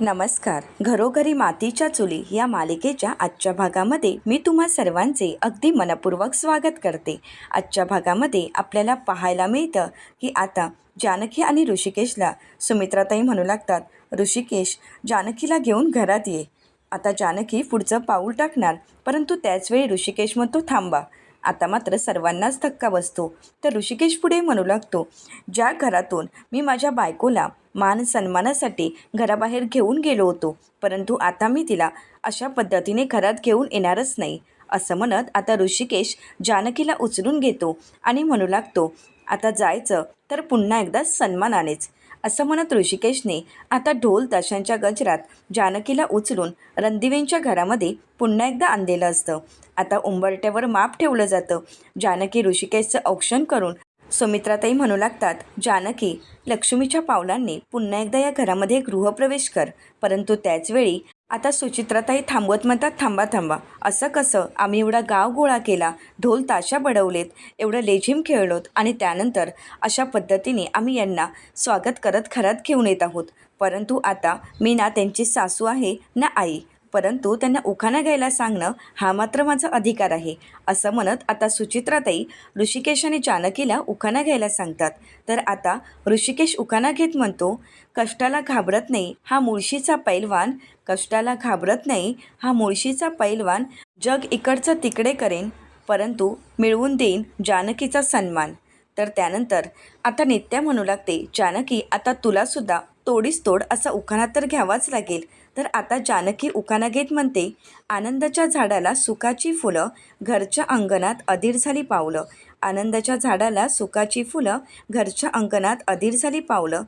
नमस्कार. घरोघरी मातीच्या चुली या मालिकेच्या आजच्या भागामध्ये मी तुम्हा सर्वांचे अगदी मनपूर्वक स्वागत करते. आजच्या भागामध्ये आपल्याला पाहायला मिळतं की आता जानकी आणि ऋषिकेशला सुमित्राताई म्हणू लागतात ऋषिकेश जानकीला घेऊन घरात ये. आता जानकी पुढचं पाऊल टाकणार परंतु त्याचवेळी ऋषिकेश म्हणतो थांबा. आता मात्र सर्वांनाच धक्का बसतो. तर ऋषिकेश पुढे म्हणू लागतो ज्या घरातून मी माझ्या बायकोला मान सन्मानासाठी घराबाहेर घेऊन गेलो होतो. परंतु आता मी तिला अशा पद्धतीने घरात घेऊन येणारच नाही असं म्हणत आता ऋषिकेश जानकीला उचलून घेतो आणि म्हणू लागतो आता जायचं तर पुन्हा एकदा सन्मानानेच. असं म्हणत ऋषिकेशने आता ढोल ताशांच्या गजरात जानकीला उचलून रणदिवेंच्या घरामध्ये पुन्हा एकदा आणलेलं असतं. आता उंबरट्यावर माप ठेवलं जातं. जानकी ऋषिकेशचं औक्षण करून सुमित्राताई म्हणू लागतात जानकी लक्ष्मीच्या पावलांनी पुन्हा एकदा या घरामध्ये गृहप्रवेश कर. परंतु त्याचवेळी आता सुचित्राताई थांबवत म्हणतात थांबा थांबा. असं कसं? आम्ही एवढा गाव गोळा केला ढोल ताशा बडवलेत एवढं लेझिम खेळलोत आणि त्यानंतर अशा पद्धतीने आम्ही यांना स्वागत करत घरात घेऊन येत आहोत. परंतु आता मी ना त्यांची सासू आहे ना आई. परंतु त्यांना उखाणा घ्यायला सांगणं हा मात्र माझा अधिकार आहे असं म्हणत आता सुचित्राताई ऋषिकेश आणि जानकीला उखाणा घ्यायला सांगतात. तर आता ऋषिकेश उखाणा घेत म्हणतो कष्टाला घाबरत नाही हा मुळशीचा पैलवान कष्टाला घाबरत नाही हा मुळशीचा पैलवान जग इकडचं तिकडे करेन परंतु मिळवून देईन जानकीचा सन्मान. तर त्यानंतर आता नित्या म्हणू लागते जानकी आता तुलासुद्धा तोडीस तोड असा उखाणा तर घ्यावाच लागेल. तर आता जानकी उकानागेत घेत म्हणते आनंदाच्या झाडाला सुखाची फुलं घरच्या अंगणात अधीर झाली पावलं. आनंदाच्या झाडाला सुखाची फुलं घरच्या अंगणात अधीर झाली पावलं.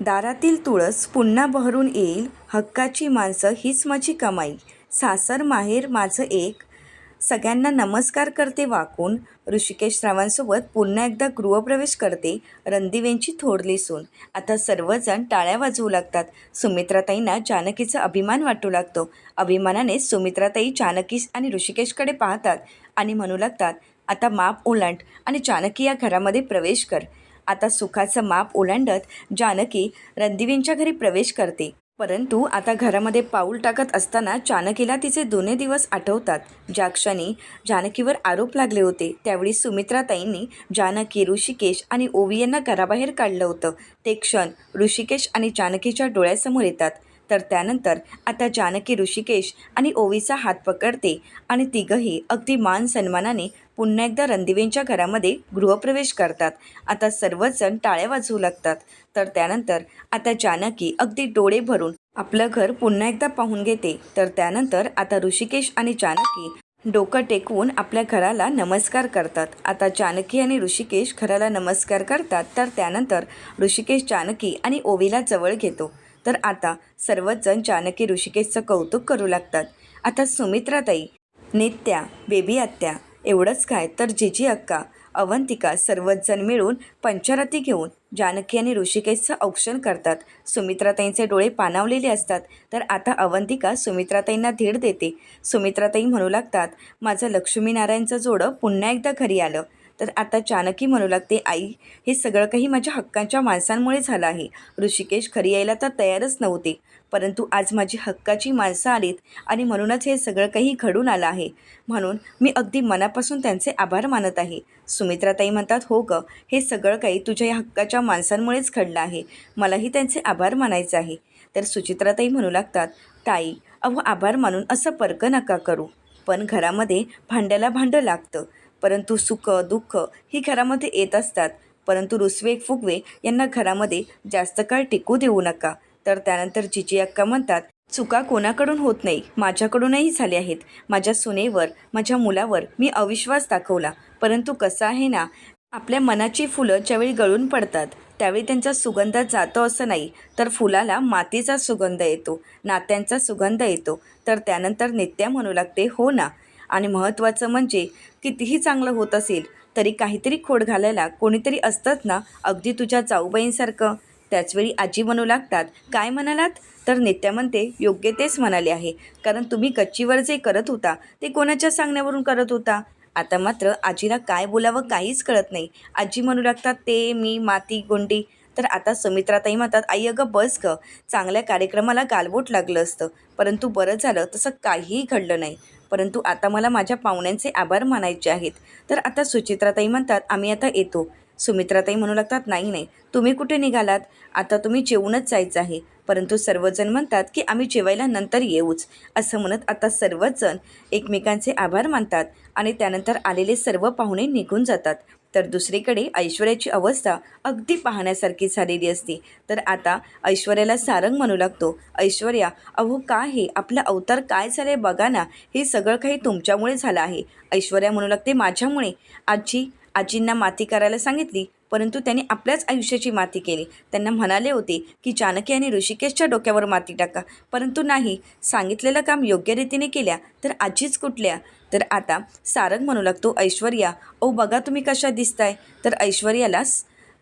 दारातील तुळस पुन्हा बहरून येईल हक्काची माणसं हीच माझी कमाई. सासर माहेर माझं एक. सगळ्यांना नमस्कार करते वाकून. ऋषिकेश रावांसोबत पुन्हा एकदा गृहप्रवेश करते रणदिवेंची थोरली सून. आता सर्वजण टाळ्या वाजवू लागतात. सुमित्राताईंना जानकीचा अभिमान वाटू लागतो. अभिमानाने सुमित्राताई जानकी आणि ऋषिकेशकडे पाहतात आणि म्हणू लागतात आता माप ओलांड आणि जानकी या घरामध्ये प्रवेश कर. आता सुखाचं माप ओलांडत जानकी रणदिवेंच्या घरी प्रवेश करते. परंतु आता घरामध्ये पाऊल टाकत असताना जानकीला तिचे दोन्ही दिवस आठवतात. ज्या क्षणी जानकीवर आरोप लागले होते त्यावेळी सुमित्राताईंनी जानकी ऋषिकेश आणि ओवी यांना घराबाहेर काढलं होतं. ते क्षण ऋषिकेश आणि जानकीच्या डोळ्यासमोर येतात. तर त्यानंतर आता जानकी ऋषिकेश आणि ओवीचा हात पकडते आणि तिघंही अगदी मान सन्मानाने पुन्हा एकदा रणदिवेंच्या घरामध्ये गृहप्रवेश करतात. आता सर्वच जण टाळ्या वाजवू लागतात. तर त्यानंतर आता जानकी अगदी डोळे भरून आपलं घर पुन्हा एकदा पाहून घेते. तर त्यानंतर आता ऋषिकेश आणि जानकी डोकं टेकवून आपल्या घराला नमस्कार करतात. आता जानकी आणि ऋषिकेश घराला नमस्कार करतात. तर त्यानंतर ऋषिकेश जानकी आणि ओवीला जवळ घेतो. तर आता सर्वच जण जानकी ऋषिकेशचं कौतुक करू लागतात. आता सुमित्राताई नित्या बेबी आत्या एवढंच काय तर जिजी अक्का अवंतिका सर्वच जण मिळून पंचरथी घेऊन जानकी आणि ऋषिकेशचं औक्षण करतात. सुमित्राताईंचे डोळे पाणावलेले असतात. तर आता अवंतिका सुमित्राताईंना धीड देते. सुमित्राताई म्हणू लागतात माझं लक्ष्मीनारायणचं जोडं पुन्हा एकदा घरी आलं. तर आता जानकी म्हणू लागते आई हे सगळं काही माझ्या हक्कांच्या माणसांमुळे झालं आहे. ऋषिकेश खरी यायला तर तयारच नव्हते परंतु आज माझी हक्काची माणसं आलीत आणि म्हणूनच हे सगळं काही घडून आलं आहे. म्हणून मी अगदी मनापासून त्यांचे आभार मानत आहे. सुमित्राताई म्हणतात हो गं हे सगळं काही तुझ्या या हक्काच्या माणसांमुळेच घडलं आहे. मलाही त्यांचे आभार मानायचे आहे. तर सुचित्राताई म्हणू लागतात ताई अहो आभार मानून असं पर्क नका करू. पण घरामध्ये भांड्याला भांडं लागतं. परंतु सुख दुःख ही घरामध्ये येत असतात. परंतु रुसवे फुगवे यांना घरामध्ये जास्त काळ टिकू देऊ नका. तर त्यानंतर जिजी अक्का म्हणतात चुका कोणाकडून होत नाही? माझ्याकडूनही झाल्या आहेत. माझ्या सुनेवर माझ्या मुलावर मी अविश्वास दाखवला. परंतु कसं आहे ना आपल्या मनाची फुलं ज्यावेळी गळून पडतात त्यावेळी त्यांचा सुगंध जातो असं नाही. तर फुलाला मातीचा सुगंध येतो नात्यांचा सुगंध येतो. तर त्यानंतर नित्या म्हणू लागते हो ना आणि महत्त्वाचं म्हणजे कितीही चांगलं होत असेल तरी काहीतरी खोड घालायला कोणीतरी असतंच ना अगदी तुझ्या जाऊबाईंसारखं. त्याचवेळी आजी म्हणू लागतात काय म्हणालात? तर नित्या म्हणते योग्य तेच म्हणाले आहे. कारण तुम्ही गच्चीवर जे करत होता ते कोणाच्या सांगण्यावरून करत होता? आता मात्र आजीला काय बोलावं काहीच कळत नाही. आजी म्हणू लागतात ते मी माती गोंडी. तर आता सुमित्राताई म्हणतात आई अगं बस ग. चांगल्या कार्यक्रमाला गालबोट लागलं असतं. परंतु बरं झालं तसं काहीही घडलं नाही. परंतु आता मला माझ्या पाहुण्यांचे आभार मानायचे आहेत. तर आता सुचित्राताई म्हणतात आम्ही आता येतो. सुमित्राताई म्हणू लागतात नाही नाही. तुम्ही कुठे निघालात? आता तुम्ही जेवूनच जायचं आहे. परंतु सर्वजण म्हणतात की आम्ही जेवायला नंतर येऊच. असं म्हणत आता सर्वजण एकमेकांचे आभार मानतात आणि त्यानंतर आलेले सर्व पाहुणे निघून जातात. तर दुसरीकडे ऐश्वर्याची अवस्था अगदी पाहण्यासारखी झालेली असते. तर आता ऐश्वर्याला सारंग म्हणू लागतो ऐश्वर्या अहो काय हे? आपला अवतार काय झाले बघा ना. हे सगळं काही तुमच्यामुळे झालं आहे. ऐश्वर्या म्हणू लागते माझ्यामुळे? आजी आजींना माती करायला सांगितली? परंतु त्यांनी आपल्याच आयुष्याची माती केली. त्यांना म्हणाले होते की जानकी आणि ऋषिकेशच्या डोक्यावर माती टाका. परंतु नाही सांगितलेलं काम योग्य रीतीने केल्या तर आजीच कुठल्या? तर आता सारंग म्हणू लागतो ऐश्वर्या ओ बघा तुम्ही कशा दिसताय. तर ऐश्वर्याला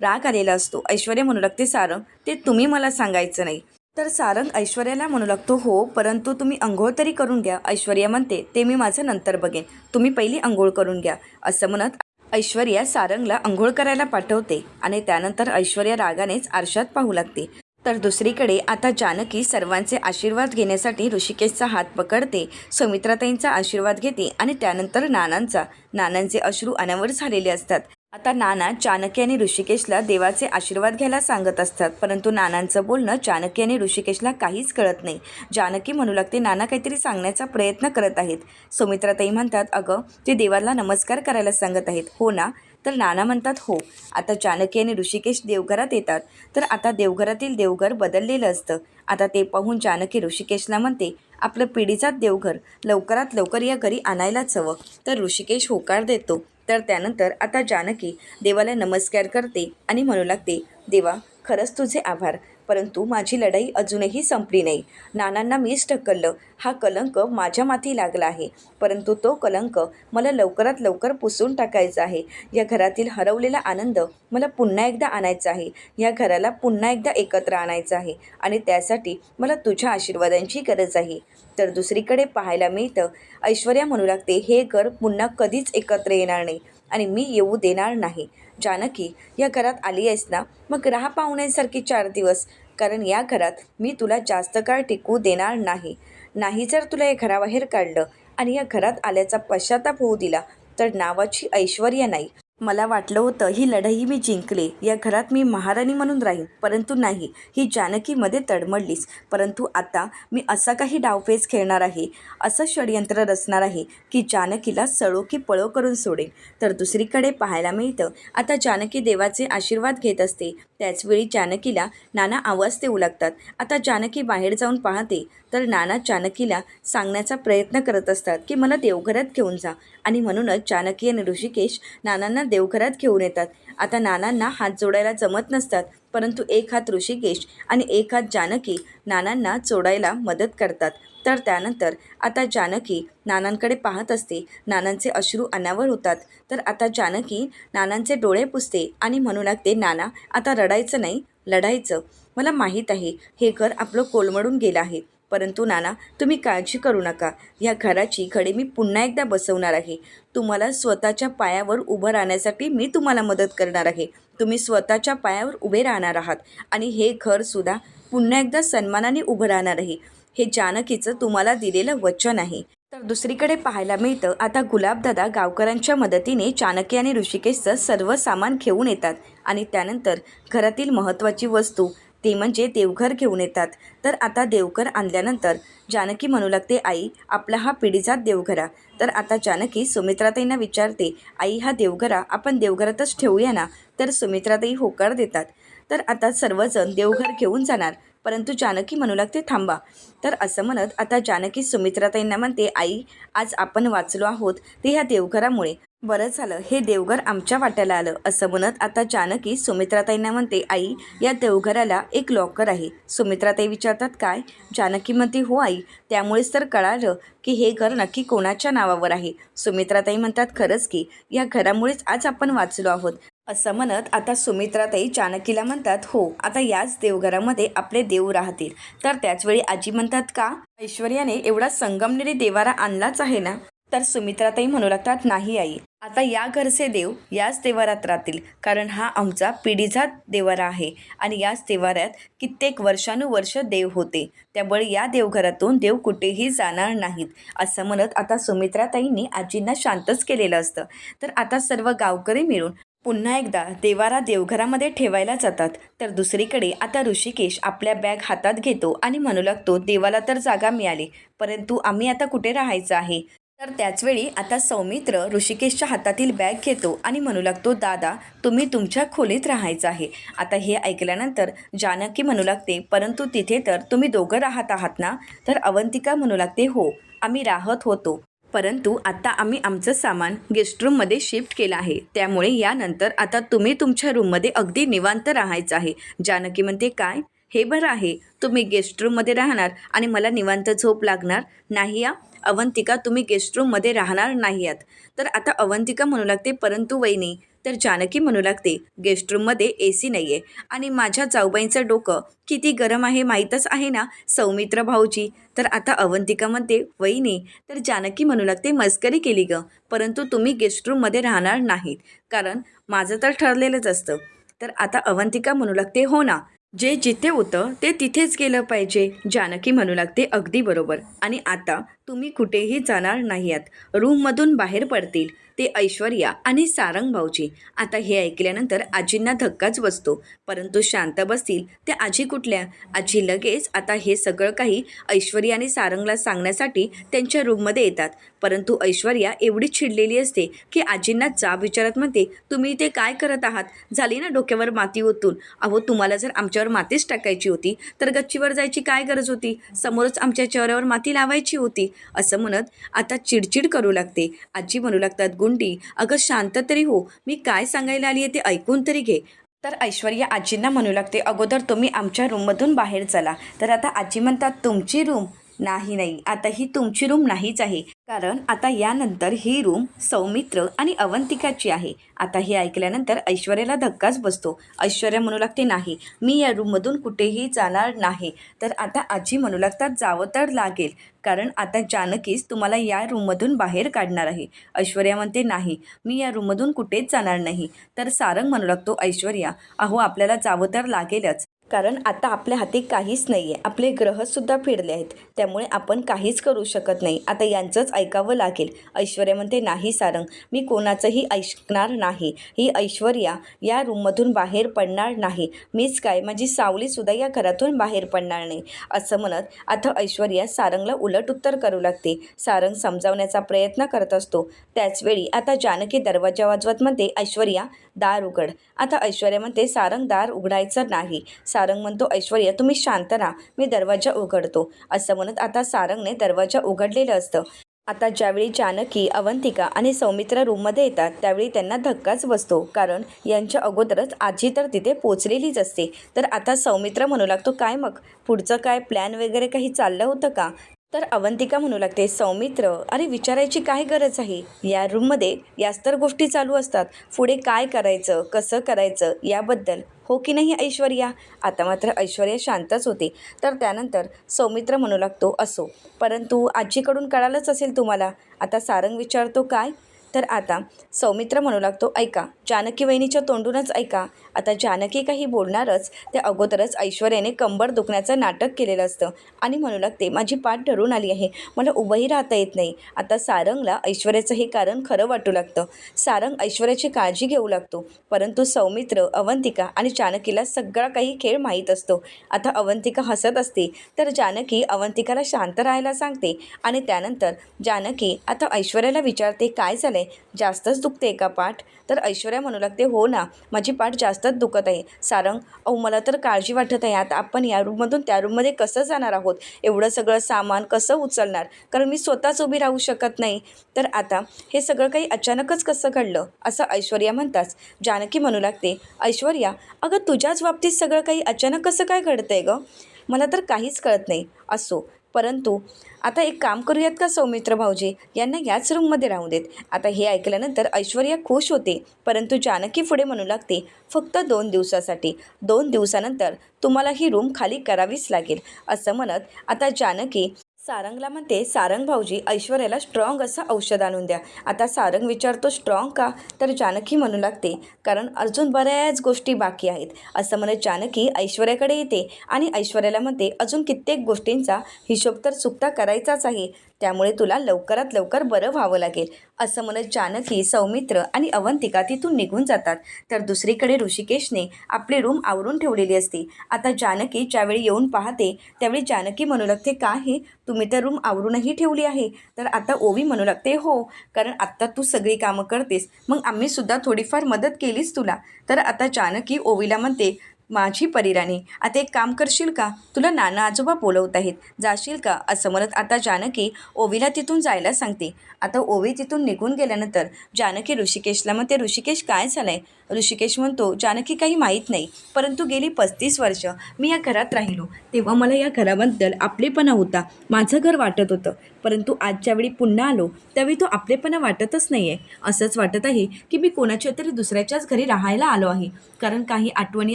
राग आलेला असतो. ऐश्वर्या म्हणू लागते सारंग ते तुम्ही मला सांगायचं नाही. तर सारंग ऐश्वर्याला म्हणू लागतो हो परंतु तुम्ही अंघोळ तरी करून घ्या. ऐश्वर्या म्हणते ते मी माझं नंतर बघेन. तुम्ही पहिली अंघोळ करून घ्या. असं म्हणत ऐश्वर्या सारंगला अंघोळ करायला पाठवते आणि त्यानंतर ऐश्वर्या रागानेच आरशात पाहू लागते. तर दुसरीकडे आता जानकी सर्वांचे आशीर्वाद घेण्यासाठी ऋषिकेशचा हात पकडते सुमित्राताईंचा आशीर्वाद घेते आणि त्यानंतर नानांचा. नानांचे अश्रू अनावर झालेले असतात. आता नाना चाणक्य आणि ऋषिकेशला देवाचे आशीर्वाद घ्यायला सांगत असतात. परंतु नानांचं बोलणं चाणक्य आणि ऋषिकेशला काहीच कळत नाही. जानकी म्हणू लागते नाना काहीतरी सांगण्याचा प्रयत्न करत आहेत. सुमित्राताई म्हणतात अगं ते देवाला नमस्कार करायला सांगत आहेत. हो ना? तर नाना म्हणतात हो. आता जानकी आणि ऋषिकेश देवघरात येतात. तर आता देवघरातील देवघर बदललेलं असतं. आता ते पाहून जानकी ऋषिकेशला म्हणते आपलं पिढीचाच देवघर. लवकरात लवकर या घरी आणायलाच हवं. तर ऋषिकेश होकार देतो. तर त्यानंतर आता जानकी देवाला नमस्कार करते आणि म्हणू लागते देवा खरंच तुझे आभार. परंतु माझी लढाई अजूनही संपली नाही. नानांना मीच ढकललं. हा कलंक माझ्या माथी लागला आहे. परंतु तो कलंक मला लवकरात लवकर पुसून टाकायचा आहे. या घरातील हरवलेला आनंद मला पुन्हा एकदा आणायचा आहे. या घराला पुन्हा एकदा एकत्र आणायचा आहे आणि त्यासाठी मला तुझ्या आशीर्वादांची गरज आहे. तर दुसरीकडे पाहायला मिळतं. ऐश्वर्या म्हणू लागते हे घर पुन्हा कधीच एकत्र येणार नाही. आणि मी येऊ देणार नाही. जानकी या घरात आली आहेस ना? मग राहा पाहुण्यांसारखी चार दिवस. कारण या घरात मी तुला जास्त काळ टिकू देणार नाही. नाही जर तुला या घराबाहेर काढलं आणि या घरात आल्याचा पश्चाताप होऊ दिला तर नावाची ऐश्वर्या नाही. मला वाटलं होतं ही लढाई मी जिंकले. या घरात मी महाराणी म्हणून राहीन. परंतु नाही ही जानकीमध्ये तडमडलीच परंतु आता मी असा काही डावपेच खेळणार आहे असं षडयंत्र रचणार आहे की जानकीला सळो की पळो करून सोडेन. तर दुसरीकडे पाहायला मिळतं आता जानकी देवाचे आशीर्वाद घेत असते. त्याचवेळी जानकीला नाना आवाज देऊ लागतात. आता जानकी बाहेर जाऊन पाहते तर नाना जानकीला सांगण्याचा प्रयत्न करत असतात की मला देवघरात घेऊन जा. आणि म्हणूनच जानकी आणि ऋषिकेश नानांना देवघरात घेऊन येतात. आता नानांना हात जोडायला जमत नसतात परंतु एक हात ऋषिकेश आणि एक हात जानकी नानांना जोडायला मदत करतात. तर त्यानंतर आता जानकी नानांकडे पाहत असते. नानांचे अश्रू अनावर होतात. तर आता जानकी नानांचे डोळे पुसते आणि म्हणू लागते नाना आता रडायचं नाही लढायचं. मला माहीत आहे हे घर आपलं कोलमडून गेलं आहे. परंतु नाना तुम्ही काळजी करू नका. या घराची घडी मी पुन्हा एकदा बसवणार आहे. तुम्हाला स्वतःच्या पायावर उभं राहण्यासाठी मी तुम्हाला मदत करणार आहे. तुम्ही स्वतःच्या पायावर उभे राहणार आहात आणि हे घरसुद्धा पुन्हा एकदा सन्मानाने उभं राहणार आहे. हे जानकीचं तुम्हाला दिलेलं वचन आहे. तर दुसरीकडे पाहायला मिळतं आता गुलाबदादा गावकऱ्यांच्या मदतीने चाणक्य आणि ऋषिकेशचं सर्व सामान घेऊन येतात आणि त्यानंतर घरातील महत्त्वाची वस्तू ते म्हणजे देवघर घेऊन येतात. तर आता देवघर आणल्यानंतर जानकी म्हणू लागते आई आपला हा पिढीचा देवघरा. तर आता जानकी सुमित्राताईंना विचारते आई हा देवघरा आपण देवघरातच ठेवूया ना? तर सुमित्राताई होकार देतात. तर आता सर्वजण देवघर घेऊन जाणार परंतु जानकी म्हणू लागते थांबा. तर असं म्हणत आता जानकी सुमित्राताईंना म्हणते आई आज आपण वाचलो आहोत ते ह्या देवघरामुळे. बरं झालं हे देवघर आमच्या वाट्याला आलं असं म्हणत आता जानकी सुमित्राताईंना म्हणते आई या देवघराला एक लॉकर आहे. सुमित्राताई विचारतात काय? जानकी म्हणते हो आई त्यामुळेच तर कळालं की हे घर नक्की कोणाच्या नावावर आहे. सुमित्राताई म्हणतात खरंच की या घरामुळेच आज आपण वाचलो आहोत. असं म्हणत आता सुमित्राताई जानकीला म्हणतात हो आता याच देवघरामध्ये आपले देव राहतील. तर त्याचवेळी आजी म्हणतात का? ऐश्वर्याने एवढा संगमनेरी देवारा आणलाच आहे ना? तर सुमित्राताई म्हणू लागतात नाही आई आता या घरचे देव याच देवारात राहतील कारण हा आमचा पिढीचा देवारा आहे. आणि याच देवाऱ्यात कित्येक वर्षानुवर्ष देव होते. त्यामुळे या देवघरातून देव कुठेही जाणार नाहीत असं म्हणत आता सुमित्राताईंनी आजींना शांतच केलेलं असतं. तर आता सर्व गावकरी मिळून पुन्हा एकदा देवारा देवघरामध्ये ठेवायला जातात. तर दुसरीकडे आता ऋषिकेश आपल्या बॅग हातात घेतो आणि म्हणू लागतो देवाला तर जागा मिळाली परंतु आम्ही आता कुठे राहायचं आहे? तर त्याचवेळी आता सौमित्र ऋषिकेशच्या हातातील बॅग घेतो आणि म्हणू लागतो दादा तुम्ही तुमच्या खोलीत राहायचं आहे. आता हे ऐकल्यानंतर जानकी म्हणू लागते परंतु तिथे तर तुम्ही दोघं राहत आहात ना? तर अवंतिका म्हणू लागते हो आम्ही राहत होतो परंतु आता आम्ही आमचं सामान गेस्ट रूममध्ये शिफ्ट केलं आहे. त्यामुळे यानंतर आता तुम्ही तुमच्या रूममध्ये अगदी निवांत राहायचं आहे. जानकी म्हणते काय? हे बरं आहे. तुम्ही गेस्ट रूममध्ये राहणार आणि मला निवांत झोप लागणार? नाही या अवंतिका तुम्ही गेस्ट रूममध्ये राहणार नाही आहात तर आता अवंतिका म्हणू लागते परंतु वहिनी तर जानकी म्हणू लागते गेस्ट रूममध्ये ए सी नाही आहे आणि माझ्या जाऊबाईंचं डोकं किती गरम आहे माहीतच आहे ना सौमित्र भाऊजी? तर आता अवंतिका म्हणते वहिनी तर जानकी म्हणू लागते मस्करी केली गं परंतु तुम्ही गेस्ट रूममध्ये राहणार नाहीत. कारण माझं तर ठरलेलंच असतं. तर आता अवंतिका म्हणू लागते हो ना जे जिथे होतं ते तिथेच गेलं पाहिजे. जानकी म्हणू लागते अगदी बरोबर. आणि आता तुम्ही कुठेही जाणार नाही आहात रूममधून बाहेर पडतील. ते ऐश्वर्या आणि सारंग भाऊजी. आता हे ऐकल्यानंतर आजींना धक्काच बसतो. परंतु शांत बसतील ते आजी कुठल्या? आजी लगेच आता हे सगळं काही ऐश्वर्या आणि सारंगला सांगण्यासाठी त्यांच्या रूममध्ये येतात. परंतु ऐश्वर्या एवढी चिडलेली असते की आजींना जाब विचारत म्हणते तुम्ही ते काय करत आहात? झाली ना डोक्यावर माती ओतून. अहो तुम्हाला जर आमच्यावर मातीच टाकायची होती तर गच्चीवर जायची काय गरज होती? समोरच आमच्या चेहऱ्यावर माती लावायची होती. असं म्हणत आता चिडचिड करू लागते. आजी म्हणू लागतात गुंडी. अगं शांत तरी हो. मी काय सांगायला आली आहे ते ऐकून तरी घे. तर ऐश्वर्या आजींना म्हणू लागते अगोदर तुम्ही आमच्या रूममधून बाहेर चला. तर आता आजी म्हणतात तुमची रूम नाही नाही. आता ही तुमची रूम नाहीच आहे. कारण आता यानंतर ही रूम सौमित्र आणि अवंतिकाची आहे. आता हे ऐकल्यानंतर ऐश्वर्याला धक्काच बसतो. ऐश्वर्या म्हणू लागते नाही मी या रूममधून कुठेही जाणार नाही. तर आता आजी म्हणू लागतात जावं तर लागेल. कारण आता जानकीच तुम्हाला या रूममधून बाहेर काढणार आहे. ऐश्वर्या म्हणते नाही मी या रूममधून कुठेच जाणार नाही. तर सारंग म्हणू लागतो ऐश्वर्या अहो आपल्याला जावं तर लागेलच. कारण आता आपल्या हाती काहीच नाही आहे आपले ग्रहसुद्धा फिरले आहेत. त्यामुळे आपण काहीच करू शकत नाही. आता यांचंच ऐकावं लागेल. ऐश्वर्या म्हणते नाही सारंग मी कोणाचंही ऐकणार नाही. ही ऐश्वर्या या रूममधून बाहेर पडणार नाही. मीच काय माझी सावलीसुद्धा या घरातून बाहेर पडणार नाही. असं म्हणत आता ऐश्वर्या सारंगला उलट उत्तर करू लागते. सारंग समजावण्याचा प्रयत्न करत असतो. त्याचवेळी आता जानकी दरवाजा वाजवत म्हणते ऐश्वर्या दार उघड. आता ऐश्वर्या म्हणते सारंग दार उघडायचं नाही. सारंग म्हणतो ऐश्वर्या तुम्ही शांत राहा. मी दरवाजा उघडतो. असं म्हणत आता सारंगने दरवाजा उघडलेलं असतं. आता ज्यावेळी जानकी अवंतिका आणि सौमित्र रूममध्ये येतात त्यावेळी त्यांना धक्काच बसतो. कारण यांच्या अगोदरच आजी तर तिथे पोचलेलीच असते. तर आता सौमित्र म्हणू लागतो काय मग? पुढचं काय? प्लॅन वगैरे काही चाललं होतं का? तर अवंतिका म्हणू लागते सौमित्र अरे विचारायची काय गरज आहे? या रूममध्ये याच तर गोष्टी चालू असतात. पुढे काय करायचं कसं करायचं याबद्दल. हो की नाही ऐश्वर्या? आता मात्र ऐश्वर्या शांतच होते. तर त्यानंतर सौमित्र म्हणू लागतो असो. परंतु आजीकडून कळालंच असेल तुम्हाला. आता सारंग विचारतो काय? तर आता सौमित्र म्हणू लागतो ऐका जानकी वहिनीच्या तोंडूनच ऐका. आता जानकी काही बोलणारच ते अगोदरच ऐश्वर्याने कंबर दुखण्याचं नाटक केलेलं असतं. आणि म्हणू लागते माझी पाठ धरून आली आहे. मला उभंही राहता येत नाही. आता सारंगला ऐश्वर्याचं हे कारण खरं वाटू लागतं. सारंग ऐश्वर्याची काळजी घेऊ लागतो. परंतु सौमित्र अवंतिका आणि जानकीला सगळा काही खेळ माहीत असतो. आता अवंतिका हसत असते. तर जानकी अवंतिकाला शांत राहायला सांगते. आणि त्यानंतर जानकी आता ऐश्वर्याला विचारते काय झालं आहे जास्तच दुखते का पाठ? तर ऐश्वर्या म्हणू लागते हो ना माझी पाठ जास्तच दुखत आहे. सारंग अहो मला तर काळजी वाटत आहे. आता आपण या रूममधून त्या रूममध्ये कसं जाणार आहोत? एवढं सगळं सामान कसं उचलणार? कारण मी स्वतःच उभी राहू शकत नाही. तर आता हे सगळं काही अचानकच कसं घडलं असं ऐश्वर्या म्हणताच. जानकी म्हणू लागते ऐश्वर्या अगं तुझ्याच बाबतीत सगळं काही अचानक कसं काय घडतंय गं? मला तर काहीच कळत नाही. असो परंतु आता एक काम करूयात का सौमित्र भाऊजी? यांना याच रूममध्ये राहू देत. आता हे ऐकल्यानंतर ऐश्वर्या खुश होते परंतु जानकी पुढे म्हणू लागते फक्त दोन दिवसासाठी. दोन दिवसानंतर तुम्हाला ही रूम खाली करावीच लागेल. असं म्हणत आता जानकी सारंगला म्हणते सारंग भाऊजी ऐश्वर्याला स्ट्रॉंग असं औषध आणून द्या. आता सारंग विचारतो स्ट्रॉंग का? तर जानकी म्हणू लागते कारण अजून बऱ्याच गोष्टी बाकी आहेत. असं म्हणत जानकी ऐश्वर्याकडे येते आणि ऐश्वर्याला म्हणते अजून कित्येक गोष्टींचा हिशोब तर चुकता करायचाच आहे. त्यामुळे तुला लवकरात लवकर बरं व्हावं लागेल. असं म्हणत जानकी सौमित्र आणि अवंतिका तिथून निघून जातात. तर दुसरीकडे ऋषिकेशने आपली रूम आवरून ठेवलेली असते. आता जानकी ज्यावेळी येऊन पाहते त्यावेळी जानकी म्हणू लागते का हे? तुम्ही तर रूम आवरूनही ठेवली आहे. तर आता ओवी म्हणू लागते हो कारण आत्ता तू सगळी कामं करतेस. मग आम्हीसुद्धा थोडीफार मदत केलीच तुला. तर आता जानकी ओवीला म्हणते माझी परिराणी आता एक काम करशील का? तुला नाना आजोबा बोलवत आहेत. जाशील का? असं म्हणत आता जानकी ओवीला तिथून जायला सांगते. आता ओवी तिथून निघून गेल्यानंतर जानकी ऋषिकेशला म्हणते ऋषिकेश काय झालं आहे ऋषिकेश म्हणतो जानकी काही माहीत नाही परंतु गेली पस्तीस वर्ष. मी या घरात राहिलो. तेव्हा मला या घराबद्दल आपलेपणा होता. माझं घर वाटत होतं. परंतु आजच्या वेळी पुन्हा आलो. त्यावेळी तो आपलेपणा वाटतच नाही आहे असंच वाटत आहे की मी कोणाच्या तरी दुसऱ्याच्याच घरी राहायला आलो आहे. कारण काही आठवणी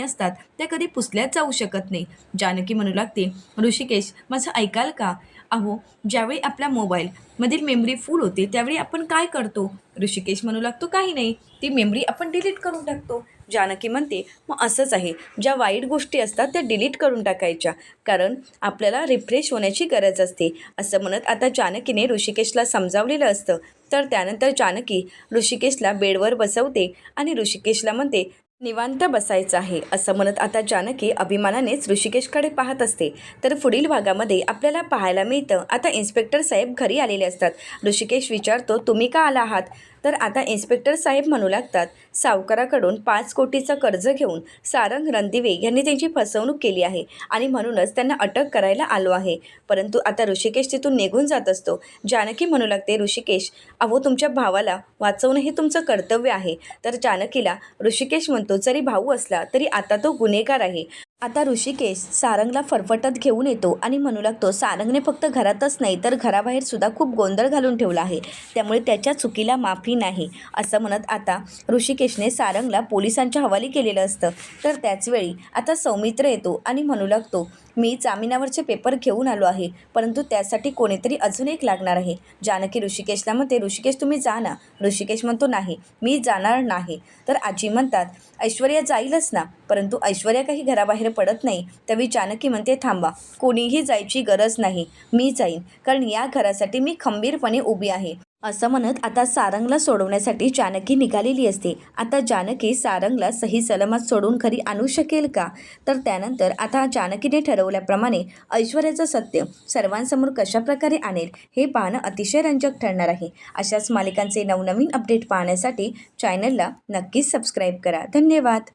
असतात त्या कधी पुसल्याच जाऊ शकत नाही. जानकी म्हणू लागते ऋषिकेश माझं ऐकाल का? अहो ज्यावेळी आपल्या मोबाईलमधील मेमरी फुल होते त्यावेळी आपण काय करतो? ऋषिकेश म्हणू लागतो काही नाही ती मेमरी आपण डिलीट करून टाकतो. जानकी म्हणते मग असंच आहे ज्या वाईट गोष्टी असतात त्या डिलीट करून टाकायच्या कारण आपल्याला रिफ्रेश होण्याची गरज असते. असं म्हणत आता जानकीने ऋषिकेशला समजावलेलं असतं. तर त्यानंतर जानकी ऋषिकेशला बेडवर बसवते आणि ऋषिकेशला म्हणते निवांत बसायचं आहे असं म्हणत आता जानकी अभिमानानेच ऋषिकेशकडे पाहत असते. तर पुढील भागामध्ये आपल्याला पाहायला मिळतं. आता इन्स्पेक्टर साहेब घरी आलेले असतात. ऋषिकेश विचारतो तुम्ही का आला आहात? तर आता इन्स्पेक्टर साहेब म्हणू लागतात सावकाराकडून पाच कोटीचं कर्ज घेऊन सारंग रणदिवे यांनी त्यांची फसवणूक केली आहे आणि म्हणूनच त्यांना अटक करायला आलो आहे. परंतु आता ऋषिकेश तिथून निघून जात असतो. जानकी म्हणू लागते ऋषिकेश अहो तुमच्या भावाला वाचवणं हे तुमचं कर्तव्य आहे. तर जानकीला ऋषिकेश म्हणतो जरी भाऊ असला तरी आता तो गुन्हेगार आहे. आता ऋषिकेश सारंगला फरफटत घेऊन येतो आणि म्हणू लागतो सारंगने फक्त घरातच नाही तर घराबाहेर सुद्धा खूप गोंधळ घालून ठेवला आहे. त्यामुळे त्याच्या चुकीला माफी नाही असं म्हणत आता ऋषिकेशने सारंगला पोलिसांच्या हवाली केलेलं असतं. तर त्याचवेळी आता सौमित्र येतो आणि म्हणू लागतो मी जामिनावरचे पेपर घेऊन आलो आहे परंतु त्यासाठी कोणीतरी अजून एक लागणार आहे. जानकी ऋषिकेशला म्हणते ऋषिकेश तुम्ही जा ना. ऋषिकेश म्हणतो नाही मी जाणार नाही. तर आजी म्हणतात ऐश्वर्या जाईलच ना परंतु ऐश्वर्या काही घराबाहेर पडत नाही. त्यावेळी जानकी म्हणते थांबा कोणीही जायची गरज नाही. मी जाईन कारण या घरासाठी मी खंबीरपणे उभी आहे. असं म्हणत आता सारंगला सोडवण्यासाठी जानकी निघालेली असते. आता जानकी सारंगला सही सलामत सोडून घरी आणू शकेल का? तर त्यानंतर आता जानकीने ठरवल्याप्रमाणे ऐश्वर्याचं सत्य सर्वांसमोर कशाप्रकारे आणेल हे पाहणं अतिशय रंजक ठरणार आहे. अशाच मालिकांचे नवनवीन अपडेट पाहण्यासाठी चॅनलला नक्कीच सबस्क्राईब करा. धन्यवाद!